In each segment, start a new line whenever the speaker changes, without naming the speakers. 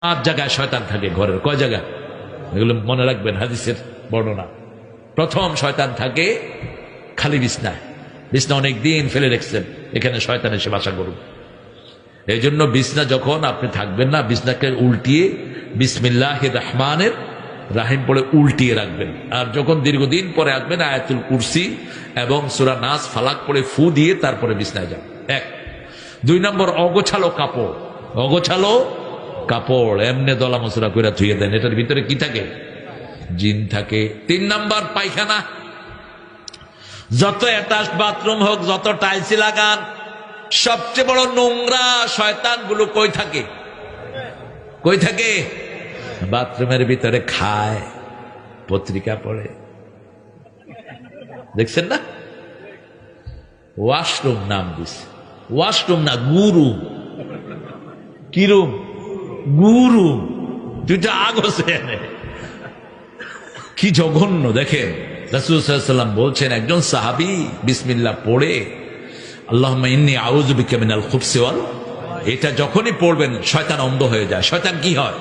পাঁচ জায়গায় শয়তান থাকে ঘরের। কয় জায়গা এগুলো মনে রাখবেন, হাদিসের বর্ণনা। প্রথম শয়তান থাকে খালি বিছনায়। বিছনা অনেক দিন ফেলে রেখেছেন, এখানে শয়তান এসে বাসা করুন। এই জন্য বিছনা যখন আপনি থাকবেন না, বিছনাকে উল্টিয়ে বিসমিল্লাহ রহমানের রাহিম পড়ে উল্টিয়ে রাখবেন। আর যখন দীর্ঘদিন পরে আসবেন, আয়াতুল কুরসি এবং সুরা নাস ফালাক পড়ে ফু দিয়ে তারপরে বিছনায় যান। এক। দুই নম্বর, অগোছালো কাপড়। অগোছালো কাপড়, এমনে দলা মসুরা করে ধুয়ে দেন। এটার ভিতরে কি থাকে? জিন থাকে। তিন নাম্বার পায়খানা। যত অ্যাটাচ বাথরুম হোক, যত টাইলসি লাগান, সবচেয়ে বড় নোংরা শয়তানগুলো কই থাকে? কই থাকে? বাথরুমের ভিতরে খায়, পত্রিকা পড়ে। দেখছেন না? ওয়াশরুম নাম দিছে। ওয়াশরুম না গুরু কিরুম গুরু। দুইটা এনে কি জঘন্য, দেখেন। রাসুলাম বলছেন, একজন সাহাবি বিসমিল্লা পড়ে আল্লাহ ইন্নি এটা যখনই পড়বেন, শয়তান অন্ধ হয়ে যায়। শয়তান কি হয়?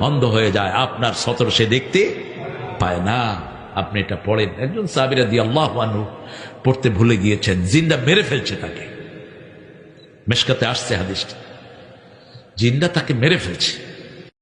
অন্ধ হয়ে যায়। আপনার সতর সে দেখতে পায় না। আপনি এটা পড়েন। একজন সাহাবিরা দিয়ে আল্লাহ পড়তে ভুলে গিয়েছেন। জিন্দা মেরে ফেলছে তাকে। মেশকাতে আসছে হাদিসটা। জিন্দা তাকে মেরে ফেলছে।